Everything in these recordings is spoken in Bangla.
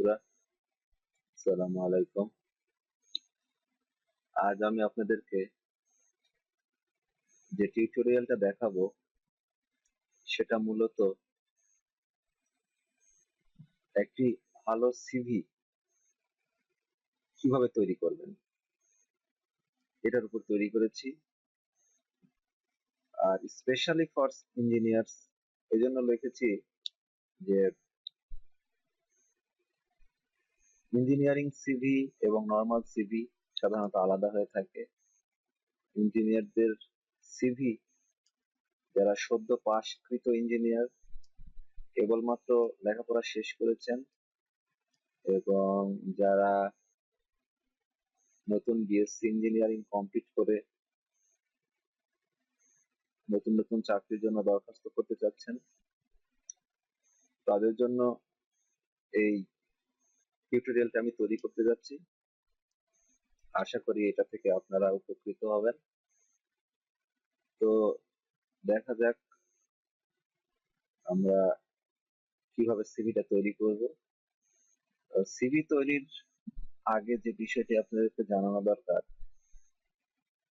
বন্ধুরা, আসসালামু আলাইকুম। আজ আমি আপনাদেরকে যে টিউটোরিয়ালটা দেখাবো, সেটা মূলত একটি ভালো সিভি কীভাবে তৈরি করবেন। এটার উপর তৈরি করেছি। আর স্পেশালি ফর ইঞ্জিনিয়ার্স এই জন্য লিখেছি যে ইঞ্জিনিয়ারিং সিভি এবং নর্মাল সিভি সাধারণত আলাদা হয়ে থাকে। ইঞ্জিনিয়ারদের সিভি যারা সদ্য পাশকৃত ইঞ্জিনিয়ার কেবলমাত্র লেখাপড়া শেষ করেছেন এবং যারা নতুন বিএসসি ইঞ্জিনিয়ারিং কমপ্লিট করে নতুন নতুন চাকরির জন্য দরখাস্ত করতে চাচ্ছেন, তাদের জন্য এই টিউটোরিয়ালটা আমি তৈরি করতে যাচ্ছি। আশা করি এটা থেকে আপনারা উপকৃত হবেন। তো দেখা যাক আমরা কীভাবে সিভিটা তৈরি করব। সিভি তৈরির আগে যে বিষয়টি আপনাদেরকে জানানো দরকার,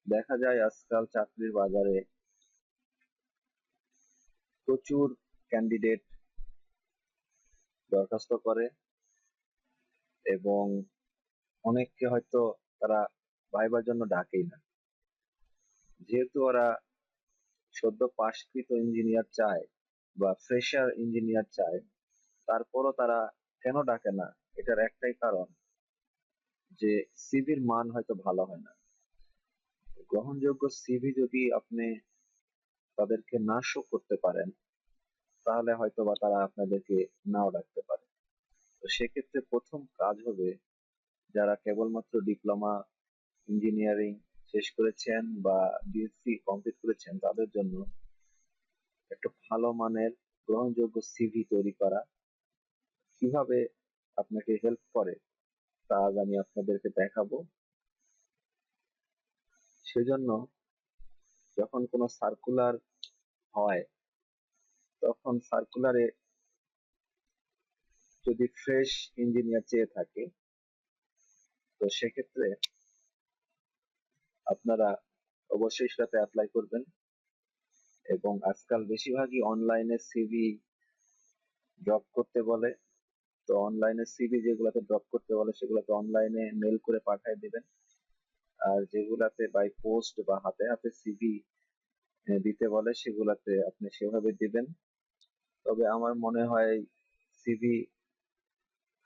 দেখা যায় আজকাল চাকরির বাজারে প্রচুর ক্যান্ডিডেট দরখাস্ত করে। এবং অনেককে হয়তো তারা ভাইবার জন্য ডাকেই না। যেহেতু ওরা সদ্য পাশকৃত ইঞ্জিনিয়ার চায় বা ফ্রেশার ইঞ্জিনিয়ার চায়, তারপরও তারা কেন ডাকে না? এটার একটাই কারণ যে সিভির মান হয়তো ভালো হয় না। গ্রহণযোগ্য সিভি যদি আপনি তাদেরকে না শো করতে পারেন, তাহলে হয়তো বা তারা আপনাদেরকে নাও ডাকতে পারে। তো সেক্ষেত্রে প্রথম কাজ হবে যারা কেবলমাত্র ডিপ্লোমা, ইঞ্জিনিয়ারিং শেষ করেছেন বা বিএসসি কমপ্লিট করেছেন, তাদের জন্য একটা ভালো মানের গ্রহণযোগ্য সিভি তৈরি করা কীভাবে আপনাকে হেল্প করে তা আজ আমি আপনাদেরকে দেখাবো। সেজন্য যখন কোনো সার্কুলার হয়, তখন সার্কুলারে যদি ফ্রেশ ইঞ্জিনিয়ার চেয়ে থাকে, তো সেক্ষেত্রে আপনারা অবশ্যই সেটাতে অ্যাপ্লাই করবেন। এবং আজকাল বেশিরভাগই অনলাইনে সিভি ড্রপ করতে বলে। তো অনলাইনে সিভি যেগুলোতে ড্রপ করতে বলে, সেগুলোতে অনলাইনে মেল করে পাঠিয়ে দিবেন। আর যেগুলাতে বাই পোস্ট বা হাতে হাতে সিভি দিতে বলে, সেগুলাতে আপনি সেভাবে দিবেন। তবে আমার মনে হয় সিভি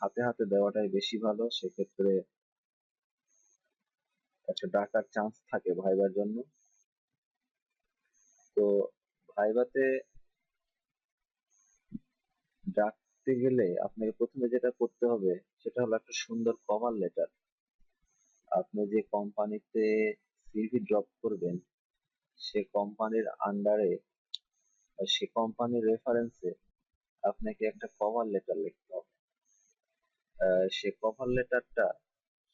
হাতে হাতে দেওয়াটাই বেশি ভালো। সেক্ষেত্রে একটা ডাকার চান্স থাকে ভাইবার জন্য। তো ভাইবাতে ডাকতে গেলে আপনাকে প্রথমে যেটা করতে হবে, সেটা হলো একটা সুন্দর কভার লেটার আপনি যে কোম্পানিতে সিভি ড্রপ করবেন, সে কোম্পানির আন্ডারে সে কোম্পানির রেফারেন্সে আপনাকে একটা কভার লেটার লিখতে হবে। সে কভার লেটারটা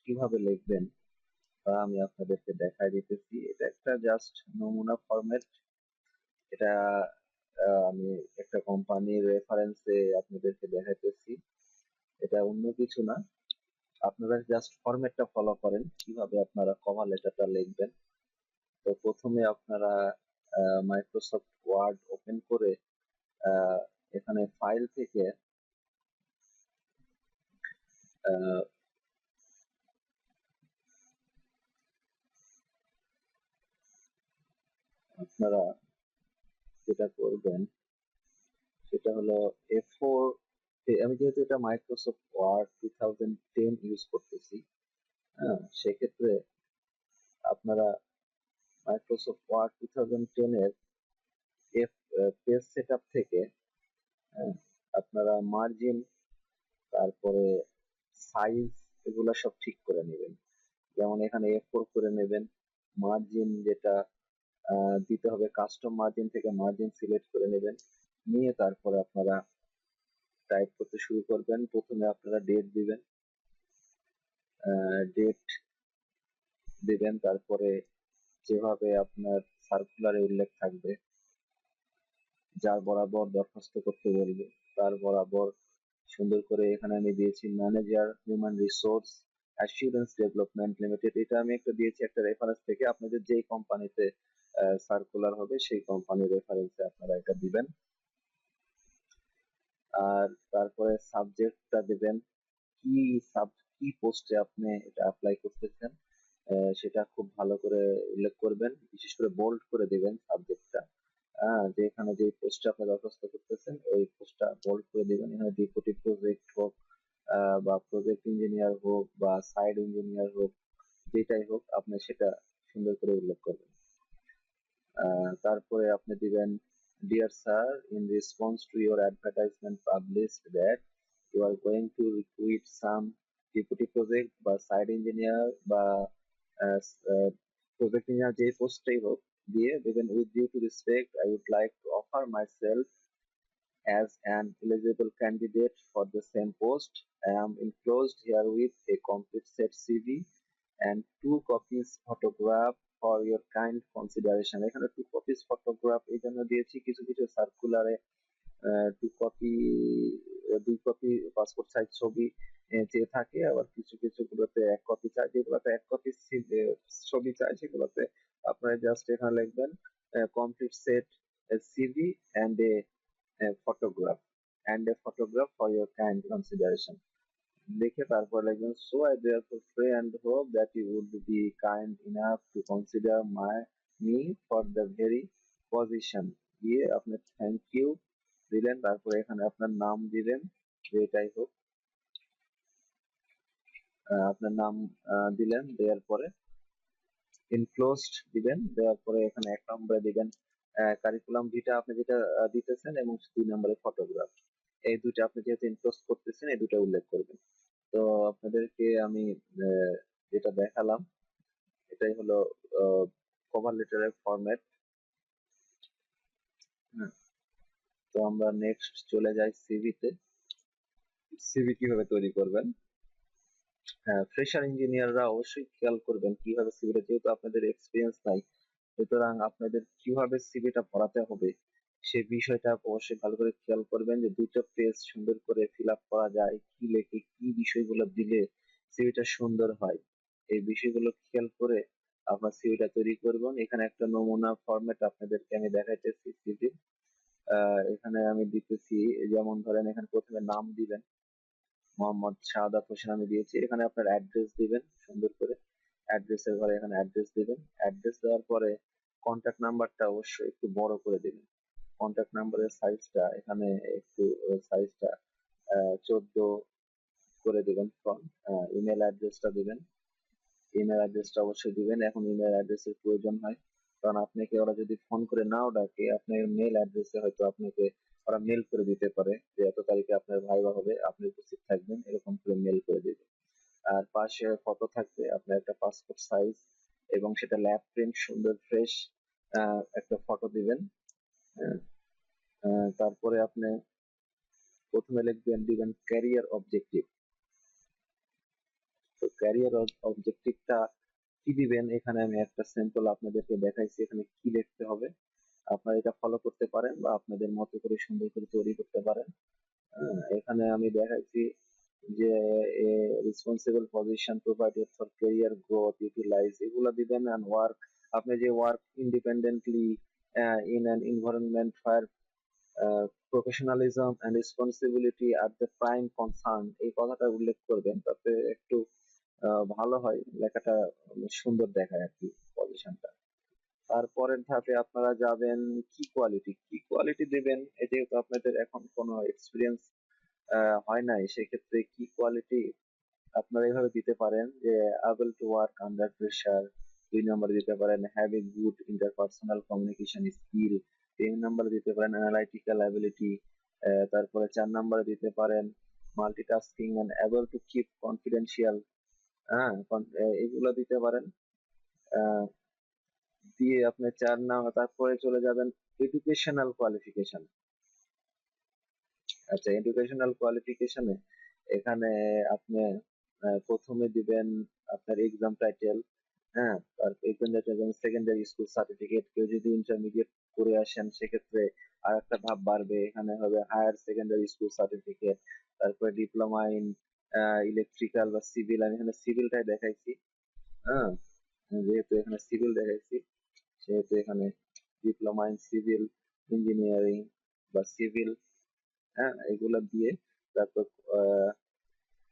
কীভাবে লিখবেন তা আমি আপনাদেরকে দেখাই দিতেছি। এটা একটা জাস্ট নমুনা ফরম্যাট এটা আমি একটা কোম্পানির রেফারেন্সে আপনাদেরকে দেখাইতেছি। এটা অন্য কিছু না। আপনারা জাস্ট ফরম্যাটটা ফলো করেন, কীভাবে আপনারা কভার লেটারটা লিখবেন। তো প্রথমে আপনারা মাইক্রোসফট ওয়ার্ড ওপেন করে এখানে ফাইল থেকে আপনারা যেটা করবেন সেটা হলো এ ফোর আমি যেহেতু এটা Microsoft Word two thousand ten use করতেছি হ্যাঁ সেক্ষেত্রে আপনারা মাইক্রোসফট ওয়ার্ড টু থাউজেন্ড টেনের পেজ সেট থেকে হ্যাঁ, আপনারা মার্জিন তারপরে সাইজ এগুলা সব ঠিক করে নেবেন। যেমন এখানে এ ফোর করে নেবেন। মার্জিন যেটা দিতে হবে কাস্টম মার্জিন থেকে মার্জিন সিলেক্ট করে নেবেন। নিয়ে তারপরে আপনারা টাইপ করতে শুরু করবেন। প্রথমে আপনারা ডেট দিবেন। ডেট দিবেন। তারপরে যেভাবে আপনার সার্কুলারে উল্লেখ থাকবে, যার বরাবর দরখাস্ত করতে বলবে, তার বরাবর সুন্দর করে এখানে আমি দিয়েছি manager human resource assurance development limited এটা আমি একটা দিয়েছি একটা রেফারেন্স থেকে। আপনাদের যেই কোম্পানিতে সার্কুলার হবে, সেই কোম্পানির রেফারেন্সে আপনারা এটা দিবেন। আর তারপরে সাবজেক্টটা দিবেন, কি সাব কি পোস্টে আপনি এটা অ্যাপ্লাই করতেছেন সেটা খুব ভালো করে উল্লেখ করবেন। বিশেষ করে বোল্ড করে দিবেন সাবজেক্টটা যে এখানে যে পোস্টটা আপনি দরখাস্ত করতেছেন, ওই পোস্টটা বোল্ড করে দিবেন। এখানে ডিপুটি প্রজেক্ট হোক বা প্রজেক্ট ইঞ্জিনিয়ার হোক, বা সাইড ইঞ্জিনিয়ার হোক, যেটাই হোক, আপনি সেটা সুন্দর করে উল্লেখ করবেন। তারপরে আপনি দিবেন dear sir in response to your advertisement published that you are going to recruit some deputy project বা সাইড ইঞ্জিনিয়ার বা প্রজেক্ট ইঞ্জিনিয়ার যে পোস্টেই হোক দিয়ে দেবেন with due to respect I would like to offer my as an eligible candidate for the same post. I am enclosed here with a complete set CV and two copies photograph for your kind consideration. এখানে two copies photograph এই জন্য দিয়েছি কিছু কিছু সার্কুলারে দু কপি দুই কপি পাসপোর্ট সাইজ ছবি চেয়ে থাকে, আবার কিছু কিছু গুলোতে এক কপি চাই, যেগুলোতে এক কপি ছবি চাই, সেগুলোতে আপনার জাস্ট এখানে লিখবেন complete set CV and a photograph and a photograph for your kind consideration দেখে তারপর লিখবেন so I therefore free and hope that you would be kind enough to consider my me for the very position দিয়ে আপনার থ্যাংক ইউ দিলেন, তারপরে এখানে আপনার নাম দিলেন যেটাই হোক। আপনার নাম দিলেন, দেওয়ার পরে ইনক্লোজড দিবেন, দেওয়ার পরে এখানে এক নম্বরে দিবেন কারিকুলাম ভিটা আপনি যেটা দিতেছেন এবং দুই নম্বরে ফটোগ্রাফ এই দুইটা আপনি যেহেতু ইনক্লোজ করতেছেন, এই দুটো উল্লেখ করবেন। তো আপনাদেরকে আমি যেটা দেখালাম, এটাই হলো কভার লেটারের ফরম্যাট তো আমরা নেক্সট চলে যাই সিভিতে সিভি কীভাবে তৈরি করবেন? হ্যাঁ ফ্রেশার ইঞ্জিনিয়াররা অবশ্যই খেয়াল করবেন কীভাবে সিভিটা যেহেতু আপনাদের এক্সপিরিয়েন্স নাই, সুতরাং আপনাদের কীভাবে সিভিটা হবে, সে বিষয়টা অবশ্যই ভালো করে খেয়াল করবেন যে দুটো পেজ সুন্দর করে ফিল আপ করা যায়, কি লেখে, কি বিষয়গুলো দিলে সিভিটা সুন্দর হয়। এই বিষয়গুলো খেয়াল করে আপনার সিভিটা তৈরি করবেন এখানে একটা নমুনা ফরম্যাট আপনাদেরকে আমি দেখাইতেছি সিভি এখানে আমি দিতেছি যেমন ধরেন এখানে প্রথমে নাম দিবেন, মোহাম্মদ শাহাদাত হোসেন আমি দিয়েছি। এখানে আপনার অ্যাড্রেস দিবেন, সুন্দর করে অ্যাড্রেসের ঘরে এখানে অ্যাড্রেস দিবেন। অ্যাড্রেস দেওয়ার পরে কন্ট্যাক্ট নাম্বারটা অবশ্যই একটু বড় করে দিবেন। কন্ট্যাক্ট নাম্বারের সাইজটা এখানে একটু সাইজটা চোদ্দ করে দিবেন। ইমেল অ্যাড্রেসটা দিবেন। ইমেল অ্যাড্রেসটা অবশ্যই দিবেন। এখন ইমেল অ্যাড্রেসের প্রয়োজন হয়। কারণ আপনাকে ওরা যদি ফোন করে নাও ডাকে, আপনার মেল অ্যাড্রেসে হয়তো আপনাকে ওরা মেল করে দিতে পারে যে এত তারিখে আপনার ভাইবা হবে, আপনি উপস্থিত থাকবেন, এরকম করে মেল করে দিবে আর পাশে ফটো থাকবে, আপনার একটা পাসপোর্ট সাইজ এবং সেটা ল্যাব প্রিন্ট সুন্দর ফ্রেশ একটা ফটো দিবেন হ্যাঁ। তারপরে আপনি প্রথমে লিখবেন, দিবেন ক্যারিয়ার অবজেক্টিভ তো ক্যারিয়ার অবজেক্টিভটা কি দিবেন? এখানে আমি একটা স্যাম্পল আপনাদেরকে দেখাইছি এখানে কি লিখতে হবে। আপনারা এটা ফলো করতে পারেন বা আপনাদের মতো করে সুন্দর করে তৈরি করতে পারেন। আহ, এখানে আমি দেখাইছি যে responsible position provided for career growth utilize এগুলো দিবেন অ্যান্ড ওয়ার্ক আপনি যে work independently in an environment fire professionalism and responsibility are the prime concern এই কথাটা উল্লেখ করবেন। তাতে একটু ভালো হয়। লেখাটা সুন্দর দেখায় আর কি পজিশনটা তারপরের ধাপে আপনারা যাবেন কি কোয়ালিটি কি কোয়ালিটি দেবেন? যেহেতু আপনাদের এখন কোনো এক্সপিরিয়েন্স হয় নাই, সেক্ষেত্রে কি কোয়ালিটি আপনারা এইভাবে দিতে পারেন যে able to work under pressure দুই নম্বরে দিতে পারেন have a good interpersonal communication skill তিন নম্বরে দিতে পারেন অ্যানালাইটিক্যাল অ্যাবিলিটি তারপরে চার নম্বরে দিতে পারেন multitasking and able to keep confidential হ্যাঁ এগুলো দিতে পারেন। দিয়ে আপনি চার নাম তারপরে চলে যাবেন এডুকেশনাল কোয়ালিফিকেশন আচ্ছা এডুকেশনাল কোয়ালিফিকেশনে এখানে আপনি প্রথমে দিবেন আপনার এক্সাম টাইটেল হ্যাঁ যেমন সেকেন্ডারি স্কুল সার্টিফিকেট কেউ যদি ইন্টারমিডিয়েট করে আসেন, সেক্ষেত্রে আর একটা ধাপ বাড়বে। এখানে হবে হায়ার সেকেন্ডারি স্কুল সার্টিফিকেট তারপরে ডিপ্লোমা ইন ইলেকট্রিক্যাল বা সিভিল আমি এখানে সিভিলটাই দেখাইছি হ্যাঁ? যেহেতু এখানে সিভিল দেখাইছি, সেহেতু এখানে ডিপ্লোমা ইন সিভিল ইঞ্জিনিয়ারিং বা সিভিল হ্যাঁ? এগুলা দিয়ে তারপর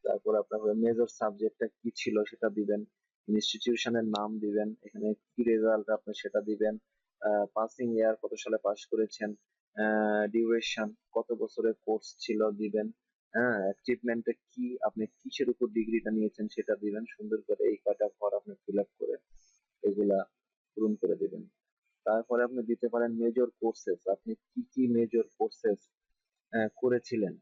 তারপর আপনার মেজর সাবজেক্টটা কি ছিল সেটা দিবেন ইনস্টিটিউশনের নাম দিবেন, এখানে কি রেজাল্ট আপনি সেটা দিবেন পাসিং ইয়ার কত সালে পাস করেছেন ডিউরেশন কত বছরের কোর্স ছিল দিবেন হ্যাঁ অ্যাচিভমেন্টে কি? আপনি কিসের উপর ডিগ্রিটা নিয়েছেন সেটা দিবেন। সুন্দর করে এই কয়টা ঘর আপনি ফিল আপ করে এগুলা পূরণ করে দিবেন। তারপরে আপনি দিতে পারেন মেজর কোর্সেস আপনি কি কি মেজর কোর্সেস করেছিলেন?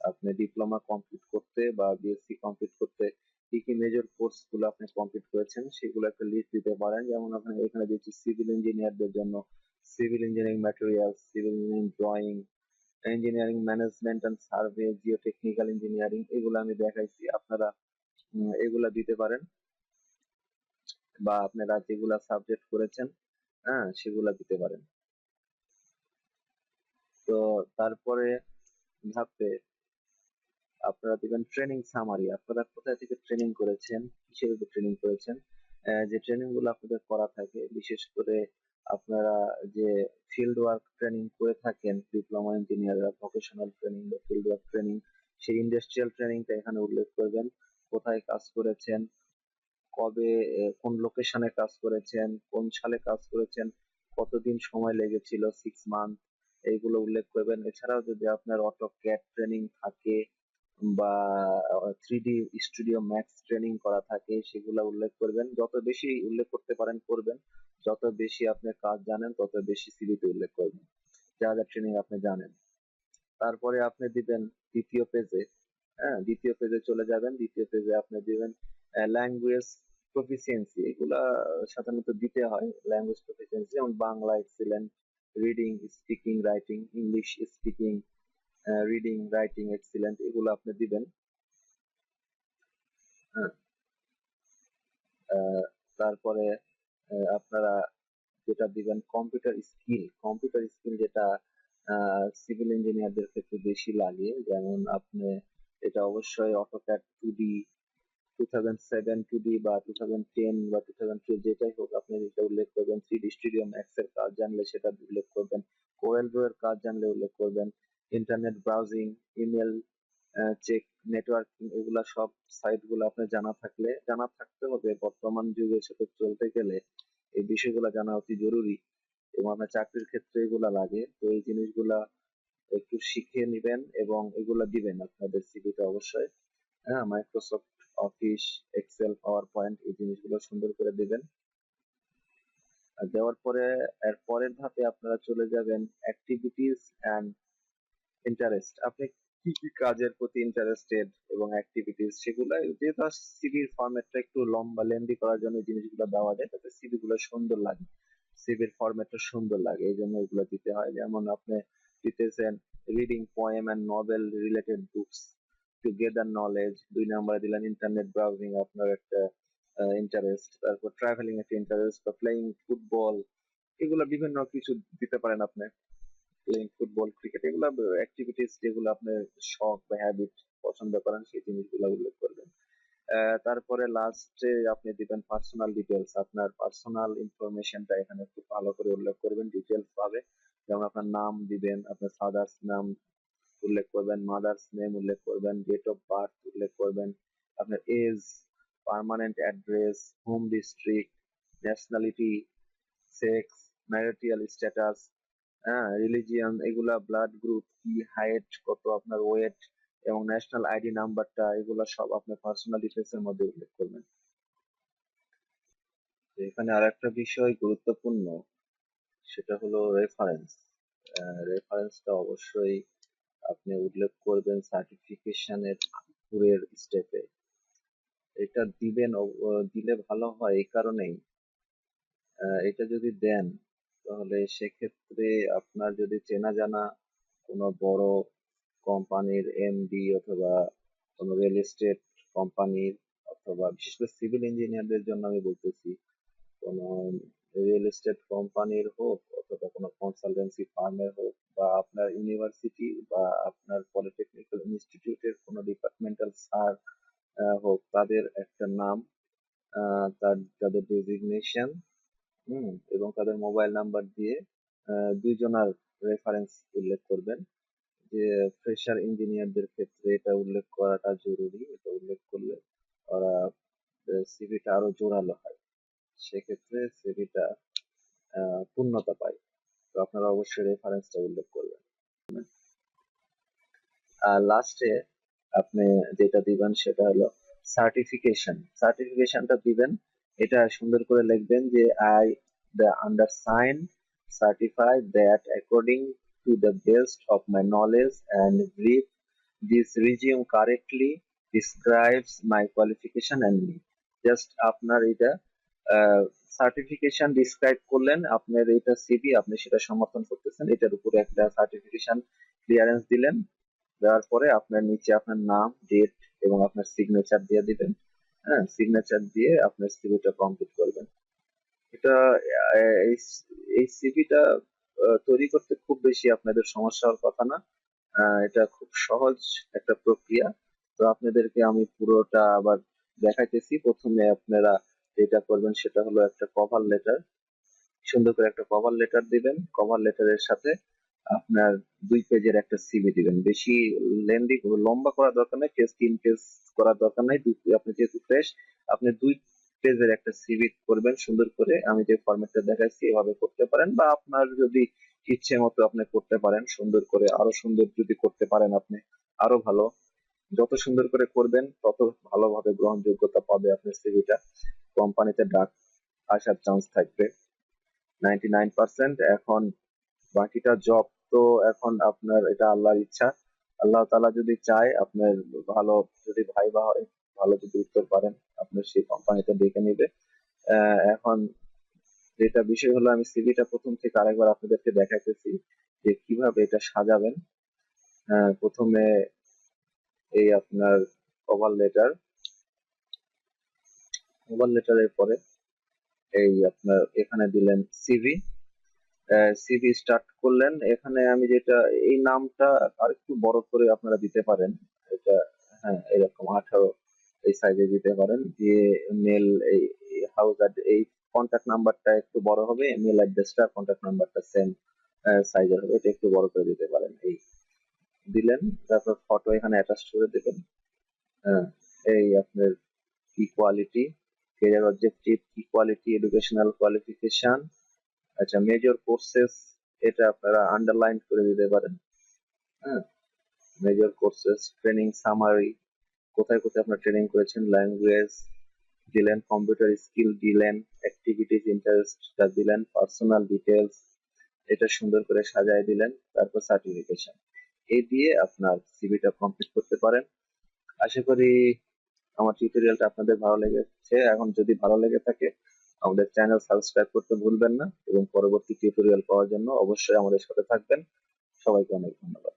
আপনি ডিপ্লোমা কমপ্লিট করতে বা বিএসসি কমপ্লিট করতে কি কি মেজর কোর্সগুলো আপনি কমপ্লিট করেছেন সেগুলো একটা লিস্ট দিতে পারেন। যেমন আপনি এখানে দিচ্ছি সিভিল ইঞ্জিনিয়ারদের জন্য civil engineering material civil engineering drawing engineering management and survey geotechnical engineering এগুলো আমি দেখাইছি। আপনারা এগুলা দিতে পারেন। বা আপনারা যেগুলা সাবজেক্ট করেছেন হ্যাঁ সেগুলা দিতে পারেন। তো তারপরে ধাপে আপনারা দিবেন ট্রেনিং সামারি আপনারা কোথায় থেকে ট্রেনিং করেছেন, কিসের উপর ট্রেনিং করেছেন? যে ট্রেনিংগুলো আপনাদের করা থাকে, বিশেষ করে আপনারা যে ফিল্ড ওয়ার্ক ট্রেনিং করে থাকেন ডিপ্লোমা ইঞ্জিনিয়াররা ভোকেশনাল ট্রেনিং বা ফিল্ড ওয়ার্ক ট্রেনিং সেই ইন্ডাস্ট্রিয়াল ট্রেনিংটা এখানে উল্লেখ করবেন। কোথায় কাজ করেছেন, কবে কোন লোকেশনে কাজ করেছেন, কোন সালে কাজ করেছেন, কতদিন সময় লেগেছিল সিক্স মান্থ এইগুলো উল্লেখ করবেন। এছাড়াও যদি আপনার অটো ক্যাট ট্রেনিং থাকে বা three D studio max training করা থাকে, সেগুলো উল্লেখ করবেন। যত বেশি উল্লেখ করতে পারেন, করবেন। যত বেশি আপনি কাজ জানেন, তত বেশি সিভিতে উল্লেখ করবেন। যা যা ট্রেনিং আপনি জানেন। তারপরে আপনি দিবেন দ্বিতীয় পেজে হ্যাঁ দ্বিতীয় পেজে চলে যাবেন। দ্বিতীয় পেজে আপনি দিবেন ল্যাঙ্গুয়েজ প্রফিসিয়েন্সি এগুলা সাধারণত দিতে হয় ল্যাঙ্গুয়েজ প্রফিসিয়েন্সি যেমন Bangla excellent reading speaking writing English speaking reading writing excellent এগুলো আপনি দিবেন। হ্যাঁ তারপরে আপনারা যেটা দিবেন কম্পিউটার স্কিল কম্পিউটার স্কিল যেটা সিভিল ইঞ্জিনিয়ারদের ক্ষেত্রে বেশি লাগে। যেমন আপনি এটা অবশ্যই AutoCAD two D two thousand seven two D বা টু থাউজেন্ড টেন বা টু থাউজেন্ড টুয়েলভ যেটাই হোক, আপনি যেটা উল্লেখ করবেন থ্রি ডি স্টুডিও ম্যাক্স এর কাজ জানলে সেটা উল্লেখ করবেন, কোয়েল এর কাজ জানলে উল্লেখ করবেন internet browsing email check networking এগুলা সব সাইটগুলো আপনার জানা থাকলে, জানা থাকতে হবে। বর্তমান যুগের সাথে চলতে গেলে এই বিষয়গুলো জানা অতি জরুরি এবং আপনার চাকরির ক্ষেত্রে এগুলা লাগে। তো এই জিনিসগুলা একটু শিখে নেবেন এবং এগুলা দিবেন আপনাদের সিভিতে অবশ্যই। হ্যাঁ Microsoft Office Excel PowerPoint এই জিনিসগুলো সুন্দর করে দিবেন। আর দেওয়ার পরে, এর পরের ধাপে আপনারা চলে যাবেন অ্যাক্টিভিটিস অ্যান্ড ইন্টারেস্ট আপনি কি কি কাজের প্রতি ইন্টারেস্টেড এবং অ্যাক্টিভিটিস সেগুলো যেহেতু সিভির ফরম্যাটটা একটু লম্বা লেন্দি করার জন্য জিনিসগুলো দেওয়া যায়, তাতে সিভি গুলো সুন্দর লাগে। সিভির ফরম্যাটটা সুন্দর লাগে, এই জন্য এগুলো দিতে হয়। যেমন আপনি দিতেছেন reading poem and novel related books to gather knowledge দুই নম্বরে দিলেন ইন্টারনেট ব্রাউজিং আপনার একটা ইন্টারেস্ট তারপর ট্রাভেলিং একটা ইন্টারেস্ট বা প্লেইং ফুটবল এগুলো বিভিন্ন কিছু দিতে পারেন আপনি। প্লেইং ফুটবল ক্রিকেট এগুলো অ্যাক্টিভিটিস যেগুলো আপনার শখ বা হ্যাবিট পছন্দ করেন, সেই জিনিসগুলো উল্লেখ করবেন। তারপরে লাস্টে আপনি দিবেন পার্সোনাল ডিটেলস আপনার পার্সোনাল ইনফরমেশনটা এখানে খুব ভালো করে উল্লেখ করবেন ডিটেলস ভাবে যেমন আপনার নাম দিবেন, আপনার ফাদার্স নাম উল্লেখ করবেন মাদার্স নেম উল্লেখ করবেন ডেট অফ বার্থ উল্লেখ করবেন, আপনার age permanent address home district nationality sex marital status হ্যাঁ রিলিজিয়ান এগুলা ব্লাড গ্রুপ কি হাইট কত আপনার ওয়েট এবং ন্যাশনাল আইডি নাম্বারটা এগুলা সব আপনার পার্সোনাল ডিটেলস এর মধ্যে উল্লেখ করবেন। এখানে আরেকটা বিষয় গুরুত্বপূর্ণ, সেটা হলো রেফারেন্স রেফারেন্সটা অবশ্যই আপনি উল্লেখ করবেন সার্টিফিকেশনের উপরের স্টেপে এটা দিবেন দিলে ভালো হয় এই কারণেই। এটা যদি দেন তাহলে সেক্ষেত্রে আপনার যদি চেনা জানা কোনো বড় কোম্পানির এমডি অথবা কোনো রিয়েল এস্টেট কোম্পানির অথবা বিশেষ করে সিভিল ইঞ্জিনিয়ারদের জন্য আমি বলতেছি, কোনো রিয়েল এস্টেট কোম্পানির হোক অথবা কোনো কনসালটেন্সি ফার্মের হোক বা আপনার ইউনিভার্সিটি বা আপনার পলিটেকনিক্যাল ইনস্টিটিউটের কোনো ডিপার্টমেন্টাল স্যার হোক, তাদের একটা নাম তার, তাদের ডেজিগনেশন হুম, এবং তাদের মোবাইল নাম্বার দিয়ে দুইজনার রেফারেন্স উল্লেখ করবেন। যে ফ্রেশার ইঞ্জিনিয়ারদের ক্ষেত্রে এটা উল্লেখ করাটা জরুরি, এটা উল্লেখ করলে ওরা সিভিটা আরও জোরালো হয়। সেক্ষেত্রে সিভিটা পূর্ণতা পায়। তো আপনারা অবশ্যই রেফারেন্সটা উল্লেখ করবেন। আর লাস্টে আপনি যেটা দিবেন সেটা হলো সার্টিফিকেশন সার্টিফিকেশনটা দিবেন এটা সুন্দর করে লিখবেন যে I the undersign certify that according to the best of my knowledge and brief this resume correctly describes my qualification and me just আপনার এটা সার্টিফিকেশন ডিসক্রাইব করলেন, আপনার এটা সিভি আপনি সেটা সমর্থন করতেছেন, এটার উপরে একটা সার্টিফিকেশন ক্লিয়ারেন্স দিলেন, দেওয়ার পরে আপনার নিচে আপনার নাম ডেট এবং আপনার সিগনেচার দিয়ে দিবেন। হ্যাঁ সিগনেচার দিয়ে আপনার সিভিটা কমপ্লিট করবেন। এটা, এই সিভিটা তৈরি করতে খুব বেশি আপনাদের সমস্যা হওয়ার কথা না। এটা খুব সহজ একটা প্রক্রিয়া। তো আপনাদেরকে আমি পুরোটা আবার দেখাইতেছি। প্রথমে আপনারা যেটা করবেন সেটা হলো একটা কভার লেটার সুন্দর করে একটা কভার লেটার দিবেন। কভার লেটারের সাথে আপনার দুই পেজের একটা সিভি দিবেন। বেশি লেন্দি লম্বা করার দরকার নেই পেজ তিন পেজ করার দরকার নেই আপনি যেহেতু ফ্রেশ আপনি দুই পেজের একটা সিভি করবেন সুন্দর করে। আমি যে ফরম্যাটটা দেখাচ্ছি এভাবে করতে পারেন বা আপনার যদি ইচ্ছে মতো আপনি করতে পারেন, সুন্দর করে, আরও সুন্দর যদি করতে পারেন আপনি, আরও ভালো। যত সুন্দর করে করবেন, তত ভালোভাবে গ্রহণযোগ্যতা পাবে আপনার সিভিটা কোম্পানিতে ডাক আসার চান্স থাকবে। নাইনটি নাইন পার্সেন্ট এখন বাকিটা জব তো এখন আপনার এটা আল্লাহর ইচ্ছা। আল্লাহ তাআলা যদি চায়, আপনার ভালো যদি ভাই বা হয়, ভালো যদি উত্তর পারেন, আপনার সেই কোম্পানিতে ডেকে নেবে। এখন যেটা বিষয় হলো, আমি সিভিটা প্রথম থেকে আরেকবার আপনাদেরকে দেখাইতেছি যে কীভাবে এটা সাজাবেন। প্রথমে এই আপনার কভার লেটার কভার লেটারের পরে এই আপনার এখানে দিলেন সিভি সিভি স্টার্ট করলেন। এখানে আমি যেটা, এই নামটা আর একটু বড় করে আপনারা দিতে পারেন। এটা হ্যাঁ এরকম আঠারো এই সাইজে দিতে পারেন। দিয়ে মেল এই হাউস এই কন্ট্যাক্ট নাম্বারটা একটু বড় হবে মেল অ্যাড্রেসটা কন্ট্যাক্ট নাম্বারটা সেম সাইজের হবে। এটা একটু বড় করে দিতে পারেন। এই দিলেন, তারপর ফটো এখানে অ্যাটাচ করে দেবেন। হ্যাঁ এই আপনার কি কোয়ালিটি কেরিয়ার অবজেক্টিভ কি কোয়ালিটি এডুকেশনাল কোয়ালিফিকেশন আচ্ছা মেজর কোর্সেস এটা আপনারা আন্ডারলাইন করে দিতে পারেন। হ্যাঁ? মেজর কোর্সেস ট্রেনিং সামারি কোথায় কোথায় আপনার ট্রেনিং করেছেন ল্যাঙ্গুয়েজ দিলেন কম্পিউটার স্কিল দিলেন অ্যাক্টিভিটিস ইন্টারেস্টটা দিলেন পার্সোনাল ডিটেলস এটা সুন্দর করে সাজায় দিলেন, তারপর সার্টিফিকেশন এই দিয়ে আপনার সিভিটা কমপ্লিট করতে পারেন। আশা করি আমার টিউটোরিয়ালটা আপনাদের ভালো লেগেছে। এখন যদি ভালো লেগে থাকে আমাদের চ্যানেল সাবস্ক্রাইব করতে ভুলবেন না এবং পরবর্তী টিউটোরিয়াল পাওয়ার জন্য অবশ্যই আমাদের সাথে থাকবেন। সবাইকে অনেক ধন্যবাদ।